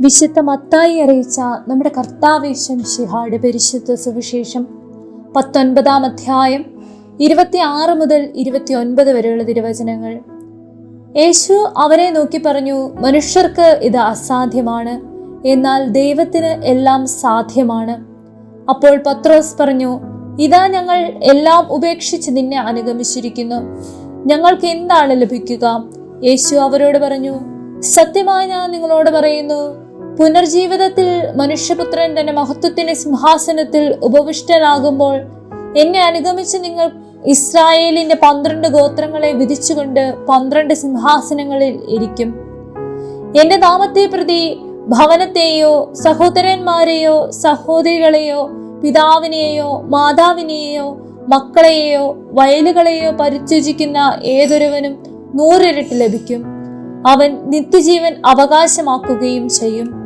വിശുദ്ധ മത്തായി അറിയിച്ച നമ്മുടെ കർത്താവേശം ശിഹാട് പരിശുദ്ധ സുവിശേഷം പത്തൊൻപതാം അധ്യായം ഇരുപത്തി ആറ് മുതൽ ഇരുപത്തി ഒൻപത് വരെയുള്ള തിരുവചനങ്ങൾ. യേശു അവരെ നോക്കി പറഞ്ഞു മനുഷ്യർക്ക് ഇത് അസാധ്യമാണ് എന്നാൽ ദൈവത്തിന് എല്ലാം സാധ്യമാണ്. അപ്പോൾ പത്രോസ് പറഞ്ഞു ഇതാ ഞങ്ങൾ എല്ലാം ഉപേക്ഷിച്ച് നിന്നെ അനുഗമിച്ചിരിക്കുന്നു. ഞങ്ങൾക്ക് എന്താണ് ലഭിക്കുക? യേശു അവരോട് പറഞ്ഞു സത്യമായി ഞാൻ നിങ്ങളോട് പറയുന്നു പുനർജീവിതത്തിൽ മനുഷ്യപുത്രൻ തന്റെ മഹത്വത്തിന്റെ സിംഹാസനത്തിൽ ഉപവിഷ്ടനാകുമ്പോൾ എന്നെ അനുഗമിച്ച് നിങ്ങൾ ഇസ്രായേലിന്റെ പന്ത്രണ്ട് ഗോത്രങ്ങളെ വിധിച്ചുകൊണ്ട് പന്ത്രണ്ട് സിംഹാസനങ്ങളിൽ ഇരിക്കും. എന്റെ നാമത്തെ പ്രതി ഭവനത്തെയോ സഹോദരന്മാരെയോ സഹോദരികളെയോ പിതാവിനെയോ മാതാവിനെയോ മക്കളെയോ വയലുകളെയോ പരിത്യജിക്കുന്ന ഏതൊരുവനും നൂറിരട്ടി ലഭിക്കും. അവൻ നിത്യജീവൻ അവകാശമാക്കുകയും ചെയ്യും.